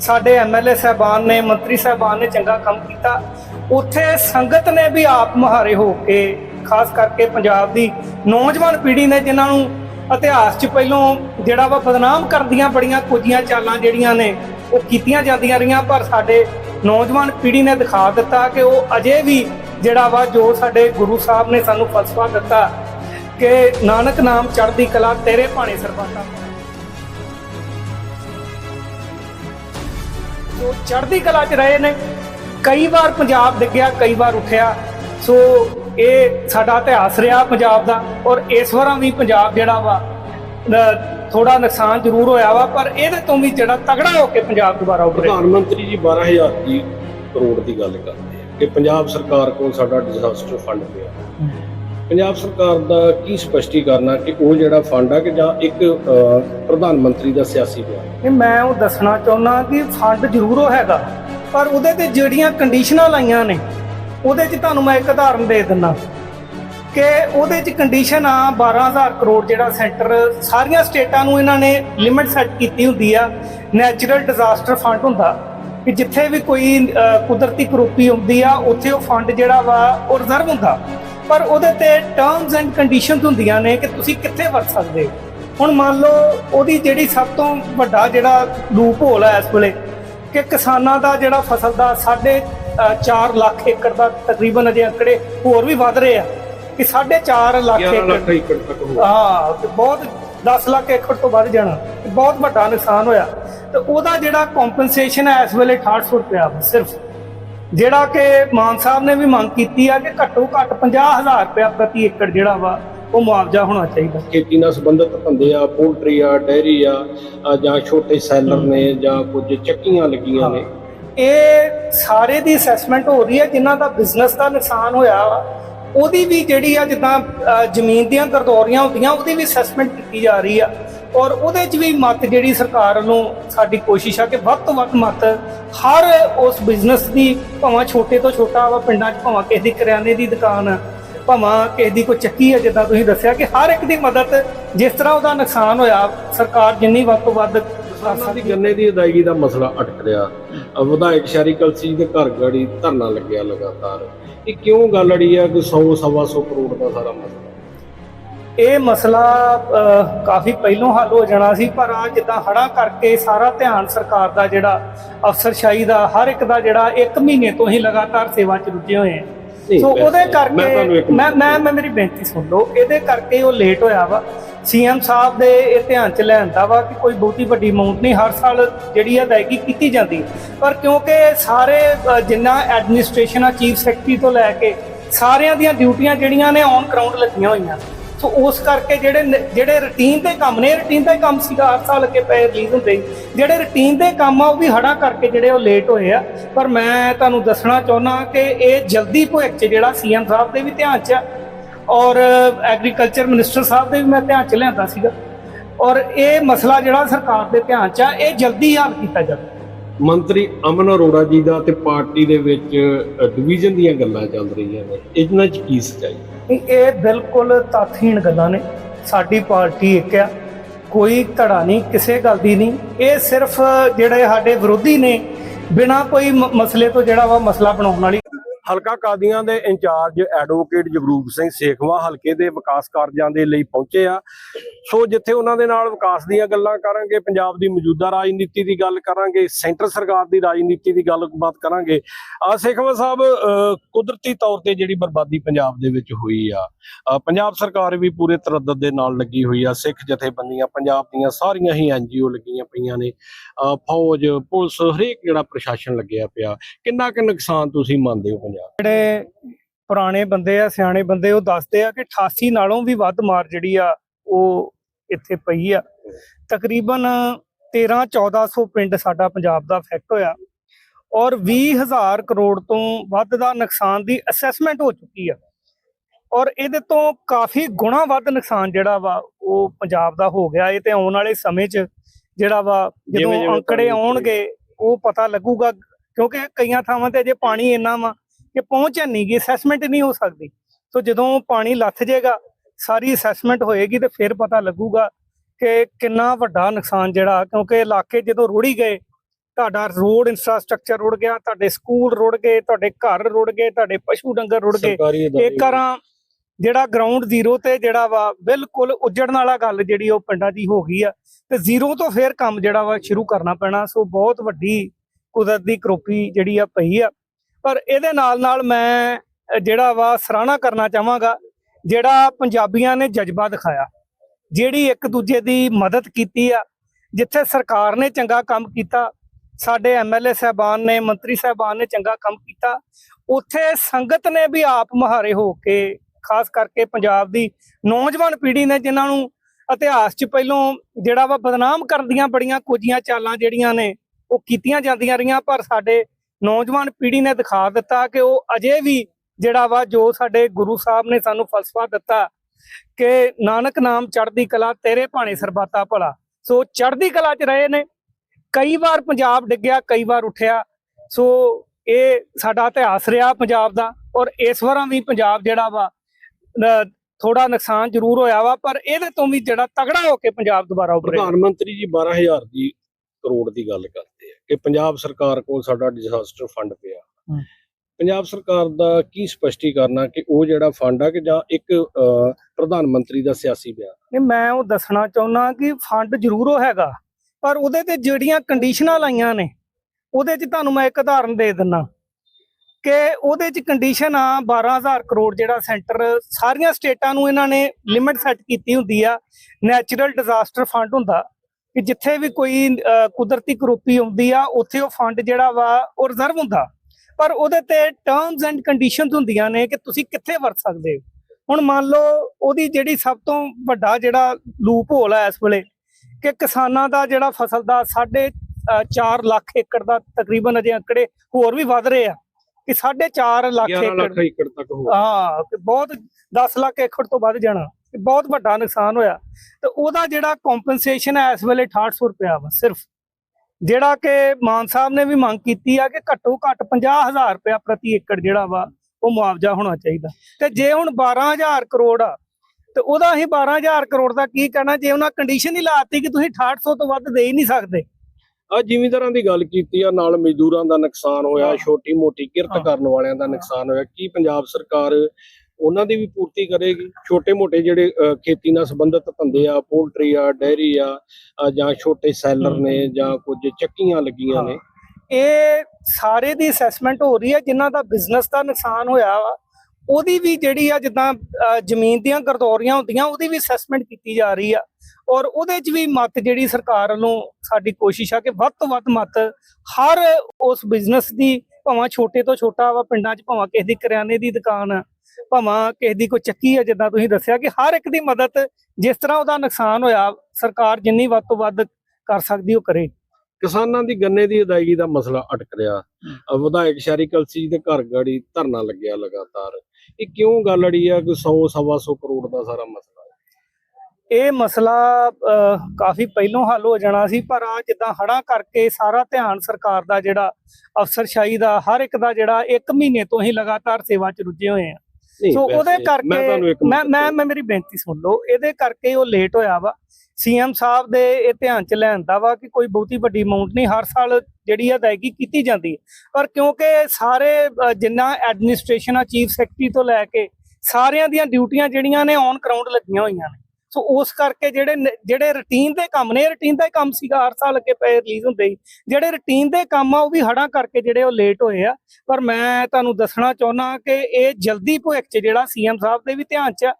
ਸਾਡੇ ਐਮਐਲਏ ਸਾਹਿਬਾਨ ਨੇ, ਮੰਤਰੀ ਸਾਹਿਬਾਨ ਨੇ ਚੰਗਾ ਕੰਮ ਕੀਤਾ। ਉੱਥੇ ਸੰਗਤ ਨੇ ਵੀ ਆਪ ਮੁਹਾਰੇ ਹੋ ਕੇ, ਖਾਸ ਕਰਕੇ ਪੰਜਾਬ ਦੀ ਨੌਜਵਾਨ ਪੀੜ੍ਹੀ ਨੇ ਜਿਨ੍ਹਾਂ ਨੂੰ ਇਤਿਹਾਸ 'ਚ ਪਹਿਲੋਂ ਜਿਹੜਾ ਵਾ ਬਦਨਾਮ ਕਰਦੀਆਂ ਬੜੀਆਂ ਕੁਝੀਆਂ ਚਾਲਾਂ ਜਿਹੜੀਆਂ ਨੇ, ਉਹ ਕੀਤੀਆਂ ਜਾਂਦੀਆਂ ਰਹੀਆਂ। ਪਰ ਸਾਡੇ ਨੌਜਵਾਨ ਪੀੜ੍ਹੀ ਨੇ ਦਿਖਾ ਦਿੱਤਾ ਕਿ ਉਹ ਅਜੇ ਵੀ ਜਿਹੜਾ ਵਾ ਜੋ ਸਾਡੇ ਗੁਰੂ ਸਾਹਿਬ ਨੇ ਸਾਨੂੰ ਫਲਸਫਾ ਦਿੱਤਾ ਕਿ ਨਾਨਕ ਨਾਮ ਚੜ੍ਹਦੀ ਕਲਾ ਤੇਰੇ ਭਾਣੇ ਸਰਬੱਤਾ ਜੋ ਚੜ੍ਹਦੀ ਕਲਾ 'ਚ ਰਹੇ ਨੇ। ਕਈ ਵਾਰ ਪੰਜਾਬ ਡਿੱਗਿਆ, ਕਈ ਵਾਰ ਉੱਠਿਆ। ਸੋ ਇਹ ਸਾਡਾ ਇਤਿਹਾਸ ਰਿਹਾ ਪੰਜਾਬ ਦਾ ਔਰ ਇਸ ਵਾਰਾਂ ਵੀ ਪੰਜਾਬ ਜਿਹੜਾ ਵਾ ਥੋੜਾ ਨੁਕਸਾਨ ਜ਼ਰੂਰ ਹੋਇਆ ਵਾ, ਪਰ ਇਹਦੇ ਤੋਂ ਵੀ ਜਿਹੜਾ ਤਗੜਾ ਹੋ ਕੇ ਪੰਜਾਬ ਦੁਬਾਰਾ ਉੱਭਰਿਆ ਪ੍ਰਧਾਨ ਮੰਤਰੀ ਜੀ 12000 ਦੀ ਕਰੋੜ ਦੀ ਗੱਲ ਕਰਦੇ ਆ ਕਿ ਪੰਜਾਬ ਸਰਕਾਰ ਕੋਲ ਸਾਡਾ ਡਿਜ਼ਾਸਟਰ ਫੰਡ ਪਿਆ। ਪੰਜਾਬ ਸਰਕਾਰ ਦਾ ਕੀ ਸਪਸ਼ਟੀਕਰਨ ਆ ਕਿ ਉਹ ਜਿਹੜਾ ਫੰਡ ਆ ਕਿ ਜਾਂ ਇੱਕ ਪ੍ਰਧਾਨ ਮੰਤਰੀ ਦਾ ਸਿਆਸੀ ਬਿਆਨ? ਇਹ ਮੈਂ ਉਹ ਦੱਸਣਾ ਚਾਹੁੰਦਾ ਕਿ ਫੰਡ ਜ਼ਰੂਰ ਉਹ ਹੈਗਾ, ਪਰ ਉਹਦੇ ਤੇ ਜਿਹੜੀਆਂ ਕੰਡੀਸ਼ਨਾਂ ਲਾਈਆਂ ਨੇ, ਉਹਦੇ 'ਚ ਤੁਹਾਨੂੰ ਮੈਂ ਇੱਕ ਉਦਾਹਰਨ ਦੇ ਦਿੰਦਾ ਕਿ ਉਹਦੇ 'ਚ ਕੰਡੀਸ਼ਨ ਆ 12000 ਕਰੋੜ ਜਿਹੜਾ ਸੈਂਟਰ ਸਾਰੀਆਂ ਸਟੇਟਾਂ ਨੂੰ ਇਹਨਾਂ ਨੇ ਲਿਮਿਟ ਸੈੱਟ ਕੀਤੀ ਹੁੰਦੀ ਆ ਨੈਚੁਰਲ ਡਿਜ਼ਾਸਟਰ ਫੰਡ ਹੁੰਦਾ, ਕਿ ਜਿੱਥੇ ਵੀ ਕੋਈ ਕੁਦਰਤੀ ਕਰੋਪੀ ਹੁੰਦੀ ਆ, ਉੱਥੇ ਉਹ ਫੰਡ ਜਿਹੜਾ ਵਾ ਉਹ ਰਿਜ਼ਰਵ ਹੁੰਦਾ। ਪਰ ਉਹਦੇ ਤੇ ਟਰਮਸ ਐਂਡ ਕੰਡੀਸ਼ਨਸ ਹੁੰਦੀਆਂ ਨੇ ਕਿ ਤੁਸੀਂ ਕਿੱਥੇ ਵਰਤ ਸਕਦੇ ਹੋ। ਹੁਣ ਮੰਨ ਲਓ ਉਹਦੀ ਜਿਹੜੀ ਸਭ ਤੋਂ ਵੱਡਾ ਜਿਹੜਾ ਲੂਪ ਹੋਲ ਹੈ ਇਸ ਵੇਲੇ ਕਿ ਕਿਸਾਨਾਂ ਦਾ ਜਿਹੜਾ ਫਸਲ ਦਾ ਸਾਢੇ 4 ਲੱਖ ਏਕੜ ਦਾ ਤਕਰੀਬਨ ਅਜੇ ਅੰਕੜੇ ਹੋਰ ਵੀ ਵਧ ਰਹੇ ਆ। ਕਿ ਸਾਢੇ 4 ਲੱਖ 11 ਲੱਖ ਏਕੜ ਹੋ ਤੇ ਬਹੁਤ 10 ਲੱਖ ਏਕੜ ਤੋਂ ਵੱਧ ਜਾਣਾ। ਬਹੁਤ ਵੱਡਾ ਨੁਕਸਾਨ ਹੋਇਆ। ਤੇ ਉਹਦਾ ਜਿਹੜਾ ਕੰਪਨਸੇਸ਼ਨ ਹੈ ਇਸ ਵੇਲੇ 6800 ਰੁਪਇਆ ਵਾ ਸਿਰਫ। ਜਿਹੜਾ ਕਿ ਮਾਨ ਸਾਹਿਬ ਨੇ ਵੀ ਮੰਗ ਕੀਤੀ ਆ ਕਿ ਘੱਟੋ ਘੱਟ 50000 ਰੁਪਇਆ ਪ੍ਰਤੀ ਏਕੜ ਜਿਹੜਾ ਵਾ ਉਹ ਮੁਆਵਜ਼ਾ ਹੋਣਾ ਚਾਹੀਦਾ। ਖੇਤੀ ਨਾਲ ਸੰਬੰਧਿਤ ਧੰਦੇ ਆ ਪੋਲਟਰੀ ਆ ਡੈਰੀ ਆ ਜਾਂ ਛੋਟੇ ਸੈਲਰ ਨੇ ਜਾਂ ਕੁਝ ਚੱਕੀਆਂ ਲੱਗੀਆਂ ਨੇ। ਇਹ ਸਾਰੇ ਦੀ ਅਸੈਸਮੈਂਟ ਹੋ ਰਹੀ ਹੈ ਜਿਨ੍ਹਾਂ ਦਾ ਬਿਜ਼ਨਸ ਦਾ ਨੁਕਸਾਨ ਹੋਇਆ ਵਾ ਉਹਦੀ ਵੀ ਜਿਹੜੀ ਆ ਜਿੱਦਾਂ ਜ਼ਮੀਨ ਦੀਆਂ ਗਰਦੌਰੀਆਂ ਹੁੰਦੀਆਂ ਉਹਦੀ ਵੀ ਅਸੈਸਮੈਂਟ ਕੀਤੀ ਜਾ ਰਹੀ ਆ। ਔਰ ਉਹਦੇ 'ਚ ਵੀ ਮਤ ਜਿਹੜੀ ਸਰਕਾਰ ਵੱਲੋਂ ਸਾਡੀ ਕੋਸ਼ਿਸ਼ ਆ ਕਿ ਵੱਧ ਤੋਂ ਵੱਧ ਮਤ ਹਰ ਉਸ ਬਿਜ਼ਨਸ ਦੀ ਭਾਵੇਂ ਛੋਟੇ ਤੋਂ ਛੋਟਾ ਵਾ ਪਿੰਡਾਂ 'ਚ ਭਾਵੇਂ ਕਿਸੇ ਦੀ ਕਰਿਆਨੇ ਦੀ ਦੁਕਾਨ ਆ ਭਾਵੇਂ ਕਿਸੇ ਦੀ ਕੋਈ ਚੱਕੀ ਹੈ ਜਿੱਦਾਂ ਤੁਸੀਂ ਦੱਸਿਆ ਕਿ ਹਰ ਇੱਕ ਦੀ ਮਦਦ ਜਿਸ ਤਰ੍ਹਾਂ ਉਹਦਾ ਨੁਕਸਾਨ ਹੋਇਆ ਸਰਕਾਰ ਜਿੰਨੀ ਵੱਧ ਤੋਂ ਵੱਧ ਕਿਸਾਨਾਂ ਦੀ ਗੰਨੇ ਦੀ ਅਦਾਇਗੀ ਦਾ ਮਸਲਾ ਅਟਕ ਰਿਹਾ। ਵਿਧਾਇਕ ਸ਼ਹਿਰੀ ਕਲਸੀ ਦੇ ਘਰ ਗਾੜੀ ਧਰਨਾ ਲੱਗਿਆ ਲਗਾਤਾਰ। ਇਹ ਕਿਉਂ ਗੱਲ ਅੜੀ ਆ ਕਿ 100 ਸਵਾ 100 ਕਰੋੜ ਦਾ ਸਾਰਾ ਮਸਲਾ? ਇਹ ਮਸਲਾ ਕਾਫੀ ਪਹਿਲੋਂ ਹੱਲ ਹੋ ਜਾਣਾ ਸੀ ਪਰ ਆ ਜਿੱਦਾਂ ਹੜਾ ਕਰਕੇ ਸਾਰਾ ਧਿਆਨ ਸਰਕਾਰ ਦਾ ਜਿਹੜਾ ਅਫਸਰਸ਼ਾਹੀ ਦਾ ਹਰ ਇੱਕ ਦਾ ਜਿਹੜਾ 1 ਮਹੀਨੇ ਤੋਂ ਹੀ ਲਗਾਤਾਰ ਸੇਵਾ 'ਚ ਰੁੱਝੇ ਹੋਏ ਆ। ਸੋ ਉਹਦੇ ਕਰਕੇ ਇੱਕ ਮੈਂ ਮੈਂ ਮੈਂ ਮੇਰੀ ਬੇਨਤੀ ਸੁਣ ਲਓ ਇਹਦੇ ਕਰਕੇ ਉਹ ਲੇਟ ਹੋਇਆ ਵਾ। ਸੀਐਮ ਸਾਹਿਬ ਦੇ ਇਹ ਧਿਆਨ 'ਚ ਲੈਂਦਾ ਵਾ ਕਿ ਕੋਈ ਬਹੁਤੀ ਵੱਡੀ ਅਮਾਉਂਟ ਨਹੀਂ ਹਰ ਸਾਲ ਜਿਹੜੀ ਅਦਾਇਗੀ ਕੀਤੀ ਜਾਂਦੀ। ਪਰ ਕਿਉਂਕਿ ਸਾਰੇ ਜਿੰਨਾ ਐਡਮਿਨਿਸਟ੍ਰੇਸ਼ਨ ਆ ਚੀਫ ਸੈਕਟਰੀ ਤੋਂ ਲੈ ਕੇ ਸਾਰਿਆਂ ਦੀਆਂ ਡਿਊਟੀਆਂ ਜਿਹੜੀਆਂ ਨੇ ਔਨ ਗਰਾਊਂਡ ਲੱਗੀਆਂ ਹੋਈਆਂ। ਸੋ ਉਸ ਕਰਕੇ ਜਿਹੜੇ ਨ- ਜਿਹੜੇ ਰੁਟੀਨ ਦੇ ਕੰਮ ਨੇ ਰੁਟੀਨ ਦੇ ਕੰਮ ਸੀਗਾ, ਹਰ ਸਾਲ ਅੱਗੇ ਪਏ ਰਿਲੀਜ਼ ਹੁੰਦੇ ਸੀ। ਜਿਹੜੇ ਰੁਟੀਨ ਦੇ ਕੰਮ ਆ, ਉਹ ਵੀ ਹੜਾ ਕਰਕੇ ਜਿਹੜੇ ਉਹ ਲੇਟ ਹੋਏ ਆ। ਪਰ ਮੈਂ ਤੁਹਾਨੂੰ ਦੱਸਣਾ ਚਾਹੁੰਦਾ ਕਿ ਇਹ ਜਲਦੀ ਭਵਿੱਖ 'ਚ ਜਿਹੜਾ ਸੀਐਮ ਸਾਹਿਬ ਦੇ ਵੀ ਧਿਆਨ 'ਚ ਆ, ਔਰ ਐਗਰੀਕਲਚਰ ਮਿਨਿਸਟਰ ਸਾਹਿਬ ਦੇ ਵੀ ਮੈਂ ਧਿਆਨ 'ਚ ਲਿਆਂਦਾ ਸੀਗਾ। ਔਰ ਇਹ ਮਸਲਾ ਜਿਹੜਾ ਸਰਕਾਰ ਦੇ ਧਿਆਨ 'ਚ ਆ, ਇਹ ਜਲਦੀ ਹੱਲ ਕੀਤਾ ਜਾਵੇ। ਮੰਤਰੀ ਅਮਨ ਅਰੋੜਾ ਜੀ ਦਾ ਤੇ ਪਾਰਟੀ ਦੇ ਵਿੱਚ ਡਿਵੀਜ਼ਨ ਦੀਆਂ ਗੱਲਾਂ ਚੱਲ ਰਹੀਆਂ ਨੇ। ਇਹਨਾਂ 'ਚ ਕੀ ਸਚਾਈ? ਇਹ ਬਿਲਕੁਲ ਤੱਥਹੀਣ ਗੱਲਾਂ ਨੇ। ਸਾਡੀ ਪਾਰਟੀ ਇੱਕ ਆ। ਕੋਈ ਧੜਾ ਨਹੀਂ, ਕਿਸੇ ਗੱਲ ਦੀ ਨਹੀਂ। ਇਹ ਸਿਰਫ ਜਿਹੜੇ ਸਾਡੇ ਵਿਰੋਧੀ ਨੇ, ਬਿਨਾ ਕੋਈ ਮ- ਮਸਲੇ ਤੋਂ ਜਿਹੜਾ ਵਾ ਮਸਲਾ ਬਣਾਉਣ ਵਾਲੀ ਹਲਕਾ ਕਾਦੀਆਂ ਦੇ ਇੰਚਾਰਜ ਐਡਵੋਕੇਟ ਜਗਰੂਪ ਸਿੰਘ ਸੇਖਵਾ ਹਲਕੇ ਦੇ ਵਿਕਾਸ ਕਾਰਜਾਂ ਦੇ ਲਈ ਪਹੁੰਚੇ ਆ। ਸੋ ਜਿੱਥੇ ਉਹਨਾਂ ਦੇ ਨਾਲ ਵਿਕਾਸ ਦੀਆਂ ਗੱਲਾਂ ਕਰਾਂਗੇ, ਪੰਜਾਬ ਦੀ ਮੌਜੂਦਾ ਰਾਜਨੀਤੀ ਦੀ ਗੱਲ ਕਰਾਂਗੇ, ਸੈਂਟਰ ਸਰਕਾਰ ਦੀ ਰਾਜਨੀਤੀ ਦੀ ਗੱਲਬਾਤ ਕਰਾਂਗੇ। ਆ ਸੇਖਵਾ ਸਾਹਿਬ ਕੁਦਰਤੀ ਤੌਰ ਤੇ ਜਿਹੜੀ ਬਰਬਾਦੀ ਪੰਜਾਬ ਦੇ ਵਿੱਚ ਹੋਈ ਆ ਪੰਜਾਬ ਸਰਕਾਰ ਵੀ ਪੂਰੇ ਤਰੱਦਦ ਦੇ ਨਾਲ ਲੱਗੀ ਹੋਈ ਆ, ਸਿੱਖ ਜਥੇਬੰਦੀਆਂ, ਪੰਜਾਬ ਦੀਆਂ ਸਾਰੀਆਂ ਹੀ ਐਨਜੀਓ ਲੱਗੀਆਂ ਪਈਆਂ ਨੇ। ਫੌਜ, ਪੁਲਿਸ, ਹਰੇਕ ਜਿਹੜਾ ਪ੍ਰਸ਼ਾਸਨ ਲੱਗਿਆ ਪਿਆ, ਕਿੰਨਾ ਕੁ ਨੁਕਸਾਨ ਤੁਸੀਂ ਮੰਨਦੇ ਹੋ ਪੰਜਾਬ ਜਿਹੜੇ ਪੁਰਾਣੇ ਬੰਦੇ ਆ ਸਿਆਣੇ ਬੰਦੇ ਉਹ ਦੱਸਦੇ ਆ ਕਿ 88 ਨਾਲੋਂ ਵੀ ਵੱਧ ਮਾਰ ਜਿਹੜੀ ਆ ਉਹ ਇੱਥੇ ਪਈ ਆ। ਤਕਰੀਬਨ 13 1400 ਪਿੰਡ ਸਾਡਾ ਪੰਜਾਬ ਦਾ ਅਫੈਕਟ ਹੋਇਆ ਔਰ 20000 ਕਰੋੜ ਤੋਂ ਵੱਧ ਦਾ ਨੁਕਸਾਨ ਦੀ ਅਸੈਸਮੈਂਟ ਹੋ ਚੁੱਕੀ ਆ। ਔਰ ਇਹਦੇ ਤੋਂ ਕਾਫੀ ਗੁਣਾ ਵੱਧ ਨੁਕਸਾਨ ਜਿਹੜਾ ਵਾ ਉਹ ਪੰਜਾਬ ਦਾ ਹੋ ਗਿਆ। ਇਹ ਤੇ ਆਉਣ ਵਾਲੇ ਸਮੇਂ 'ਚ ਜਿਹੜਾ ਵਾ ਜਦੋਂ ਅੰਕੜੇ ਆਉਣਗੇ ਉਹ ਪਤਾ ਲੱਗੂਗਾ ਕਿਉਂਕਿ ਕਈਆਂ ਥਾਵਾਂ ਤੇ ਅਜੇ ਪਾਣੀ ਇੰਨਾ ਵਾ ਕਿ ਪਹੁੰਚ ਨਹੀਂ ਗਈ ਅਸੈਸਮੈਂਟ ਨਹੀਂ ਹੋ ਸਕਦੀ। ਸੋ ਜਦੋਂ ਪਾਣੀ ਲੱਥ ਜਾਏਗਾ ਸਾਰੀ ਅਸੈਸਮੈਂਟ ਹੋਏਗੀ ਤੇ ਫਿਰ ਪਤਾ ਲੱਗੂਗਾ ਕਿ ਕਿੰਨਾ ਵੱਡਾ ਨੁਕਸਾਨ ਜਿਹੜਾ ਕਿਉਂਕਿ ਇਲਾਕੇ ਜਦੋਂ ਰੁੜੀ ਗਏ ਤੁਹਾਡਾ ਰੋਡ ਇਨਫਰਾਸਟ੍ਰਕਚਰ ਰੁੜ ਗਿਆ ਤੁਹਾਡੇ ਸਕੂਲ ਰੁੜ ਗਏ ਤੁਹਾਡੇ ਘਰ ਰੁੜ ਗਏ ਤੁਹਾਡੇ ਪਸ਼ੂ ਡੰਗਰ ਰੁੜ ਗਏ। ਸਰਕਾਰੀ ਇਹ ਅਦਾਰੇ ਕਰਾਂ ਜਿਹੜਾ ਗਰਾਊਂਡ ਜ਼ੀਰੋ ਤੇ ਜਿਹੜਾ ਵਾ ਬਿਲਕੁਲ ਉੱਜੜਨ ਵਾਲਾ ਗੱਲ ਜਿਹੜੀ ਉਹ ਪਿੰਡਾਂ ਦੀ ਹੋ ਗਈ ਆ ਤੇ ਜ਼ੀਰੋ ਤੋਂ ਫੇਰ ਕੰਮ ਜਿਹੜਾ ਵਾ ਸ਼ੁਰੂ ਕਰਨਾ ਪੈਣਾ। ਸੋ ਬਹੁਤ ਵੱਡੀ ਕੁਦਰਤ ਦੀ ਕਰੋਪੀ ਜਿਹੜੀ ਆ ਪਈ ਆ। ਪਰ ਇਹਦੇ ਨਾਲ ਨਾਲ ਮੈਂ ਜਿਹੜਾ ਵਾ ਸਰਾਹਣਾ ਕਰਨਾ ਚਾਹਾਂਗਾ, ਜਿਹੜਾ ਪੰਜਾਬੀਆਂ ਨੇ ਜਜ਼ਬਾ ਦਿਖਾਇਆ, ਜਿਹੜੀ ਇੱਕ ਦੂਜੇ ਦੀ ਮਦਦ ਕੀਤੀ ਆ, ਜਿੱਥੇ ਸਰਕਾਰ ਨੇ ਚੰਗਾ ਕੰਮ ਕੀਤਾ, ਸਾਡੇ ਐਮਐਲਏ ਸਾਹਿਬਾਨ ਨੇ, ਮੰਤਰੀ ਸਾਹਿਬਾਨ ਨੇ ਚੰਗਾ ਕੰਮ ਕੀਤਾ, ਉੱਥੇ ਸੰਗਤ ਨੇ ਵੀ ਆਪ ਮਹਾਰੇ ਹੋ ਕੇ, ਖਾਸ ਕਰਕੇ ਪੰਜਾਬ ਦੀ ਨੌਜਵਾਨ ਪੀੜ੍ਹੀ ਨੇ ਜਿਨ੍ਹਾਂ ਨੂੰ ਇਤਿਹਾਸ 'ਚ ਪਹਿਲੋਂ ਜਿਹੜਾ ਵਾ ਬਦਨਾਮ ਕਰਨ ਦੀਆਂ ਬੜੀਆਂ ਕੋਝੀਆਂ ਚਾਲਾਂ ਜਿਹੜੀਆਂ ਨੇ, ਉਹ ਕੀਤੀਆਂ ਜਾਂਦੀਆਂ ਰਹੀਆਂ, ਪਰ ਸਾਡੇ ਨੌਜਵਾਨ ਪੀੜ੍ਹੀ ਨੇ ਦਿਖਾ ਦਿੱਤਾ ਕਿ ਉਹ ਅਜੇ ਵੀ ਜਿਹੜਾ ਵਾ ਜੋ ਸਾਡੇ ਗੁਰੂ ਸਾਹਿਬ ਨੇ ਸਾਨੂੰ ਫਲਸਫਾ ਦਿੱਤਾ ਕਿ ਨਾਨਕ ਨਾਮ ਚੜ੍ਹਦੀ ਕਲਾ, ਤੇਰੇ ਭਾਣੇ ਸਰਬੱਤਾ ਭਲਾ। ਸੋ ਚੜ੍ਹਦੀ ਕਲਾ 'ਚ ਰਹੇ ਨੇ। ਕਈ ਵਾਰ ਪੰਜਾਬ ਡਿੱਗਿਆ, ਕਈ ਵਾਰ ਉੱਠਿਆ। ਸੋ ਇਹ ਸਾਡਾ ਇਤਿਹਾਸ ਰਿਹਾ ਪੰਜਾਬ ਦਾ ਔਰ ਇਸ ਵਾਰਾਂ ਵੀ ਪੰਜਾਬ ਜਿਹੜਾ ਵਾ ਥੋੜਾ ਨੁਕਸਾਨ ਜ਼ਰੂਰ ਹੋਇਆ ਵਾ, ਪਰ ਇਹਦੇ ਤੋਂ ਵੀ ਜਿਹੜਾ ਤਗੜਾ ਹੋ ਕੇ ਪੰਜਾਬ ਦੁਬਾਰਾ ਉੱਭਰਿਆ। ਪ੍ਰਧਾਨ ਮੰਤਰੀ ਜੀ 12000 ਦੀ ਕਰੋੜ ਦੀ ਗੱਲ ਕਰ। ਕਿ ਪੰਜਾਬ ਸਰਕਾਰ ਕੋਲ ਸਾਡਾ ਡਿਜ਼ਾਸਟਰ ਫੰਡ ਪਿਆ। ਪੰਜਾਬ ਸਰਕਾਰ ਦਾ ਕੀ ਸਪਸ਼ਟੀਕਰਨ ਆ ਕਿ ਉਹ ਜਿਹੜਾ ਫੰਡ ਆ ਕਿ ਜਾਂ ਇੱਕ ਪ੍ਰਧਾਨ ਮੰਤਰੀ ਦਾ ਸਿਆਸੀ ਬਿਆਨ? ਨਹੀਂ ਮੈਂ ਉਹ ਦੱਸਣਾ ਚਾਹੁੰਦਾ ਕਿ ਫੰਡ ਜ਼ਰੂਰ ਉਹ ਹੈਗਾ ਪਰ ਉਹਦੇ ਤੇ ਜਿਹੜੀਆਂ ਕੰਡੀਸ਼ਨਾਂ ਲਾਈਆਂ ਨੇ ਉਹਦੇ 'ਚ ਤੁਹਾਨੂੰ ਮੈਂ ਇੱਕ ਉਦਾਹਰਨ ਦੇ ਦਿੰਨਾ ਕਿ ਉਹਦੇ 'ਚ ਕੰਡੀਸ਼ਨ ਆ 12000 ਕਰੋੜ ਜਿਹੜਾ ਸੈਂਟਰ ਸਾਰੀਆਂ ਸਟੇਟਾਂ ਨੂੰ ਇਹਨਾਂ ਨੇ ਲਿਮਿਟ ਸੈੱਟ ਕੀਤੀ ਹੁੰਦੀ ਆ ਨੈਚੁਰਲ ਡਿਜ਼ਾਸਟਰ ਫੰਡ ਹੁੰਦਾ। ਕਿ ਜਿੱਥੇ ਵੀ ਕੋਈ ਕੁਦਰਤੀ ਕਰੋਪੀ ਆਉਂਦੀ ਆ ਉੱਥੇ ਉਹ ਫੰਡ ਜਿਹੜਾ ਵਾ ਉਹ ਰਿਜ਼ਰਵ ਹੁੰਦਾ। ਪਰ ਉਹਦੇ ਤੇ ਟਰਮਸ ਐਂਡ ਕੰਡੀਸ਼ਨਸ ਹੁੰਦੀਆਂ ਨੇ ਕਿ ਤੁਸੀਂ ਕਿੱਥੇ ਵਰਤ ਸਕਦੇ ਹੋ। ਹੁਣ ਮੰਨ ਲਓ ਉਹਦੀ ਜਿਹੜੀ ਸਭ ਤੋਂ ਵੱਡਾ ਜਿਹੜਾ ਲੂਪ ਹੋਲ ਹੈ ਇਸ ਵੇਲੇ ਕਿ ਕਿਸਾਨਾਂ ਦਾ ਜਿਹੜਾ ਫਸਲ ਦਾ 4.5 ਲੱਖ ਏਕੜ ਦਾ ਤਕਰੀਬਨ ਅਜੇ ਅੰਕੜੇ ਹੋਰ ਵੀ ਵਧ ਰਹੇ ਆ ਕਿ 4.5 ਲੱਖ 11 ਲੱਖ ਏਕੜ ਹੋ ਬਹੁਤ 10 ਲੱਖ ਏਕੜ ਤੋਂ ਵੱਧ ਜਾਣਾ। ਬਹੁਤ ਵੱਡਾ ਨੁਕਸਾਨ ਹੋਇਆ। ਤੇ ਉਹਦਾ ਜਿਹੜਾ ਕੰਪਨਸੇਸ਼ਨ ਹੈ ਇਸ ਵੇਲੇ 6800 ਰੁਪਇਆ ਵਾ ਸਿਰਫ। ਜਿਹੜਾ ਕਿ ਮਾਨ ਸਾਹਿਬ ਨੇ ਵੀ ਮੰਗ ਕੀਤੀ ਆ ਕਿ ਘੱਟੋ ਘੱਟ 50000 ਰੁਪਇਆ ਪ੍ਰਤੀ ਏਕੜ ਜਿਹੜਾ ਵਾ ਉਹ ਮੁਆਵਜ਼ਾ ਹੋਣਾ ਚਾਹੀਦਾ। ਤੇ ਜੇ ਹੁਣ 12000 ਕਰੋੜ ਆ ਤੇ ਉਹਦਾ ਅਸੀਂ 12000 ਕਰੋੜ ਦਾ ਕੀ ਕਹਿਣਾ ਜੇ ਉਹਨਾਂ ਕੰਡੀਸ਼ਨ ਹੀ ਲਾਤੀ ਕਿ ਤੁਸੀਂ 6800 ਤੋਂ ਵੱਧ ਦੇ ਹੀ ਨਹੀਂ ਸਕਦੇ। ਆ ਜ਼ਿਮੀਂਦਾਰਾਂ ਦੀ ਗੱਲ ਕੀਤੀ ਆ ਨਾਲ ਮਜ਼ਦੂਰਾਂ ਦਾ ਨੁਕਸਾਨ ਹੋਇਆ। ਛੋਟੀ ਮੋਟੀ ਕਿਰਤ। ਕਰਨ ਵਾਲਿਆਂ ਦਾ ਨੁਕਸਾਨ ਹੋਇਆ। ਕੀ ਪੰਜਾਬ ਸਰਕਾਰ ਉਹਨਾਂ ਦੀ ਵੀ ਪੂਰਤੀ ਕਰੇਗੀ। ਛੋਟੇ ਮੋਟੇ ਜਿਹੜੇ ਖੇਤੀ ਨਾਲ ਸੰਬੰਧਿਤ ਧੰਦੇ ਆ ਪੋਲਟਰੀ ਆ ਡੈਰੀ ਆ ਜਾਂ ਛੋਟੇ ਸੈਲਰ। ਨੇ ਜਾਂ ਕੁਝ ਚੱਕੀਆਂ ਲੱਗੀਆਂ ਨੇ। ਇਹ ਸਾਰੇ ਦੀ ਅਸੈਸਮੈਂਟ ਹੋ ਰਹੀ ਹੈ ਜਿਨ੍ਹਾਂ ਦਾ ਬਿਜ਼ਨਸ ਦਾ ਨੁਕਸਾਨ ਹੋਇਆ ਵਾ ਉਹਦੀ ਵੀ ਜਿਹੜੀ ਆ ਜਿੱਦਾਂ ਜ਼ਮੀਨ ਦੀਆਂ ਗਰਦੌਰੀਆਂ ਹੁੰਦੀਆਂ ਉਹਦੀ ਵੀ ਅਸੈਸਮੈਂਟ ਕੀਤੀ ਜਾ ਰਹੀ ਆ। ਔਰ ਉਹਦੇ 'ਚ ਵੀ ਮਤ ਜਿਹੜੀ ਸਰਕਾਰ ਵੱਲੋਂ ਸਾਡੀ ਕੋਸ਼ਿਸ਼ ਆ ਕਿ ਵੱਧ ਤੋਂ ਵੱਧ ਮਤ ਹਰ ਉਸ ਬਿਜ਼ਨਸ ਦੀ ਭਾਵੇਂ ਛੋਟੇ ਤੋਂ ਛੋਟਾ ਵਾ ਪਿੰਡਾਂ 'ਚ ਭਾਵੇਂ ਕਿਸੇ ਦੀ ਕਰਿਆਨੇ ਦੀ ਦੁਕਾਨ ਆ ਭਾਵੇਂ ਕਿਸੇ ਦੀ ਕੋਈ ਚੱਕੀ ਆ ਜਿੱਦਾਂ ਤੁਸੀਂ ਦੱਸਿਆ ਕਿ ਹਰ ਇੱਕ ਦੀ ਮਦਦ ਜਿਸ ਤਰ੍ਹਾਂ ਉਹਦਾ ਨੁਕਸਾਨ ਹੋਇਆ ਸਰਕਾਰ ਜਿੰਨੀ ਵੱਧ ਤੋਂ ਵੱਧ ਕਰ ਸਕਦੀ ਉਹ ਕਰੇ। ਕਿਸਾਨਾਂ ਦੀ ਗੰਨੇ ਦੀ ਅਦਾਇਗੀ ਦਾ ਮਸਲਾ ਅਟਕ ਰਿਹਾ। ਵਿਧਾਇਕ ਸ਼ਹਿਰੀ ਕਲਸੀ ਦੇ ਘਰ ਗਾੜੀ ਧਰਨਾ ਲੱਗਿਆ ਲਗਾਤਾਰ। ਇਹ ਕਿਉਂ ਗੱਲ ਅੜੀ ਆ? ਕਿ 100 ਸਵਾ 100 ਕਰੋੜ ਦਾ ਸਾਰਾ ਮਸਲਾ ਹੈ। ਇਹ ਮਸਲਾ ਕਾਫੀ ਪਹਿਲੋਂ ਹੱਲ ਹੋ ਜਾਣਾ ਸੀ ਪਰ ਆ ਜਿੱਦਾਂ ਹੜਾ ਕਰਕੇ ਸਾਰਾ ਧਿਆਨ ਸਰਕਾਰ ਦਾ ਜਿਹੜਾ ਅਫਸਰਸ਼ਾਹੀ ਦਾ ਹਰ ਇੱਕ ਦਾ ਜਿਹੜਾ 1 ਮਹੀਨੇ ਤੋਂ ਹੀ ਲਗਾਤਾਰ ਸੇਵਾ 'ਚ ਰੁੱਝੇ ਹੋਏ ਆ। ਸੋ ਉਹਦੇ ਕਰਕੇ ਮੈਂ ਮੈਂ ਮੈਂ ਮੇਰੀ ਬੇਨਤੀ ਸੁਣ ਲਓ ਇਹਦੇ ਕਰਕੇ ਉਹ ਲੇਟ ਹੋਇਆ ਵਾ। ਸੀਐਮ ਸਾਹਿਬ ਦੇ ਇਹ ਧਿਆਨ 'ਚ ਲੈਂਦਾ ਵਾ ਕਿ ਕੋਈ ਬਹੁਤੀ ਵੱਡੀ ਅਮਾਉਂਟ ਨਹੀਂ ਹਰ ਸਾਲ ਜਿਹੜੀ ਅਦਾਇਗੀ ਕੀਤੀ ਜਾਂਦੀ ਹੈ। ਪਰ ਕਿਉਂਕਿ ਸਾਰੇ ਜਿੰਨਾ ਐਡਮਿਨਿਸਟ੍ਰੇਸ਼ਨ ਆ ਚੀਫ ਸੈਕਟਰੀ ਤੋਂ ਲੈ ਕੇ ਸਾਰਿਆਂ ਦੀਆਂ ਡਿਊਟੀਆਂ ਜਿਹੜੀਆਂ ਨੇ ਔਨ ਗਰਾਊਂਡ ਲੱਗੀਆਂ ਹੋਈਆਂ ਨੇ। ਸੋ ਉਸ ਕਰਕੇ ਜਿਹੜੇ ਜਿਹੜੇ ਰੁਟੀਨ ਦੇ ਕੰਮ ਨੇ ਰੁਟੀਨ ਦਾ ਹੀ ਕੰਮ ਸੀਗਾ, ਹਰ ਸਾਲ ਅੱਗੇ ਪਏ ਰਿਲੀਜ਼ ਹੁੰਦੇ ਸੀ ਜਿਹੜੇ ਰੁਟੀਨ ਦੇ ਕੰਮ ਆ, ਉਹ ਵੀ ਹੜਾਂ ਕਰਕੇ ਜਿਹੜੇ ਉਹ ਲੇਟ ਹੋਏ ਆ। ਪਰ ਮੈਂ ਤੁਹਾਨੂੰ ਦੱਸਣਾ ਚਾਹੁੰਦਾ ਕਿ ਇਹ ਜਲਦੀ ਭਵਿੱਖ 'ਚ ਜਿਹੜਾ ਸੀਐਮ ਸਾਹਿਬ ਦੇ ਵੀ ਧਿਆਨ 'ਚ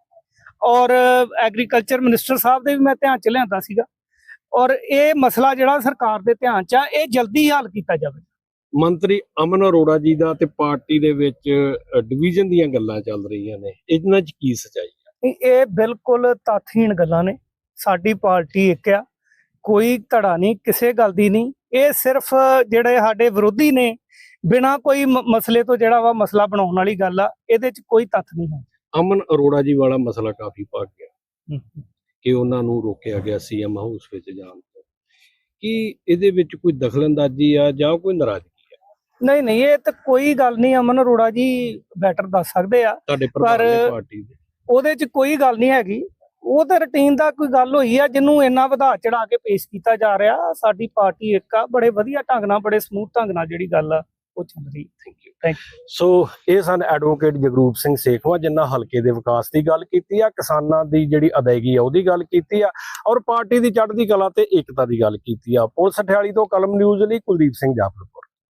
ਔਰ ਐਗਰੀਕਲਚਰ ਮਿਨਿਸਟਰ ਸਾਹਿਬ ਦੇ ਵੀ ਮੈਂ ਧਿਆਨ 'ਚ ਲਿਆਂਦਾ ਸੀਗਾ। ਔਰ ਇਹ ਮਸਲਾ ਜਿਹੜਾ ਸਰਕਾਰ ਦੇ ਧਿਆਨ 'ਚ ਆ, ਇਹ ਜਲਦੀ ਹੱਲ ਕੀਤਾ ਜਾਵੇ। ਮੰਤਰੀ ਅਮਨ ਅਰੋੜਾ ਜੀ ਦਾ ਤੇ ਪਾਰਟੀ ਦੇ ਵਿੱਚ ਡਿਵੀਜ਼ਨ ਦੀਆਂ ਗੱਲਾਂ ਚੱਲ ਰਹੀਆਂ ਨੇ। ਇਹਨਾਂ 'ਚ ਕੀ ਸਚਾਈ? ਇਹ ਬਿਲਕੁਲ ਤੱਥਹੀਣ ਗੱਲਾਂ ਨੇ। ਸਾਡੀ ਪਾਰਟੀ ਇੱਕ ਆ ਕੋਈ ਧੜਾ ਨਹੀਂ ਕਿਸੇ ਗੱਲ ਦੀ ਨਹੀਂ। ਇਹ ਸਿਰਫ ਜਿਹੜੇ ਸਾਡੇ ਵਿਰੋਧੀ ਨੇ ਬਿਨਾ ਕੋਈ ਮਸਲੇ ਤੋਂ ਜਿਹੜਾ ਵਾ ਮਸਲਾ ਬਣਾਉਣ ਵਾਲੀ ਗੱਲ ਆ ਇਹਦੇ 'ਚ ਕੋਈ ਤੱਥ ਨਹੀਂ ਹੈ। ਅਮਨ ਅਰੋੜਾ ਜੀ ਵਾਲਾ ਮਸਲਾ ਕਾਫੀ ਭੱਗ ਗਿਆ। ਕਿ ਉਹਨਾਂ ਨੂੰ ਰੋਕਿਆ ਗਿਆ ਸੀਐਮ ਹਾਊਸ ਵਿੱਚ ਜਾਣ ਤੋਂ। ਕੀ ਇਹਦੇ ਵਿੱਚ ਕੋਈ ਦਖਲਅੰਦਾਜ਼ੀ ਆ ਜਾਂ ਕੋਈ ਨਾਰਾਜ਼ਗੀ ਆ? ਨਹੀਂ ਨਹੀਂ ਇਹ ਤਾਂ ਕੋਈ ਗੱਲ ਨਹੀਂ। ਅਮਨ ਅਰੋੜਾ ਜੀ ਬੈਟਰ ਦੱਸ ਸਕਦੇ ਆ। ਪਰ- ਪਾਰਟੀ ਦੇ। ਉਹਦੇ 'ਚ ਕੋਈ ਗੱਲ ਨਹੀਂ ਹੈਗੀ। ਉਹ ਤਾਂ ਰੁਟੀਨ ਦਾ ਕੋਈ ਗੱਲ ਹੋਈ ਆ, ਜਿਹਨੂੰ ਇੰਨਾ ਵਧਾ ਚੜਾ ਕੇ ਪੇਸ਼ ਕੀਤਾ ਜਾ ਰਿਹਾ। ਸਾਡੀ ਪਾਰਟੀ ਇੱਕ ਆ, ਬੜੇ ਵਧੀਆ ਢੰਗ ਨਾਲ, ਬੜੇ ਸਮੂਥ ਢੰਗ ਨਾਲ ਜਿਹੜੀ ਗੱਲ ਆ, ਉਹ ਚੱਲ ਰਹੀ। ਥੈਂਕ ਯੂ ਥੈਂਕ ਸੋ ਇਹ ਸਨ ਐਡਵੋਕੇਟ ਜਗਰੂਪ ਸਿੰਘ ਸੇਖਵਾ, ਜਿਨ੍ਹਾਂ ਹਲਕੇ ਦੇ ਵਿਕਾਸ ਦੀ ਗੱਲ ਕੀਤੀ ਆ, ਕਿਸਾਨਾਂ ਦੀ ਜਿਹੜੀ ਅਦਾਇਗੀ ਆ, ਉਹਦੀ ਗੱਲ ਕੀਤੀ ਆ, ਔਰ ਪਾਰਟੀ ਦੀ ਚੜ੍ਹਦੀ ਕਲਾ ਤੇ ਏਕਤਾ ਦੀ ਗੱਲ ਕੀਤੀ ਆ। ਪੁਲਿਸ ਠਿਆਲੀ ਤੋਂ ਕਲਮ ਨਿਊਜ਼ ਲਈ ਕੁਲਦੀਪ ਸਿੰਘ ਜਾਫਰ